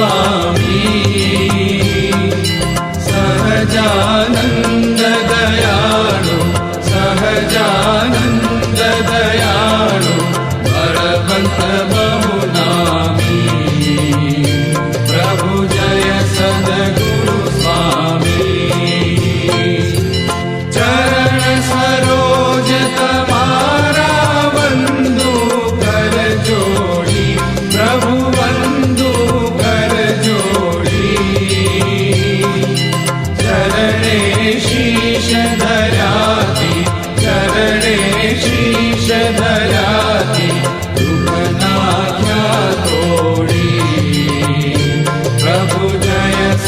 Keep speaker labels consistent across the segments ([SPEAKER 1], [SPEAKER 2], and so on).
[SPEAKER 1] 啊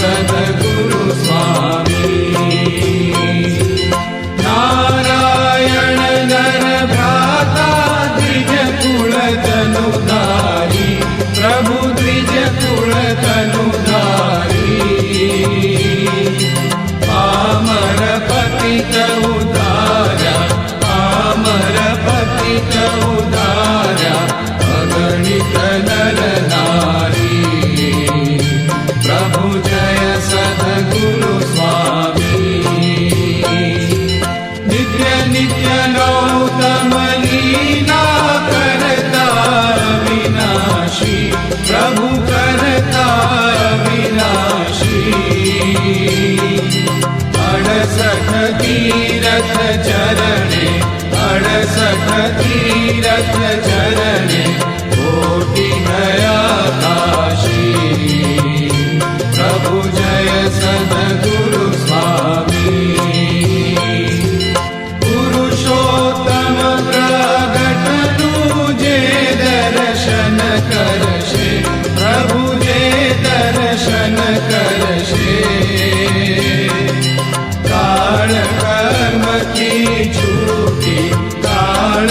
[SPEAKER 1] सद्गुरु स्वामी सख तीरथ चरणे रथ सख સુખી કાળ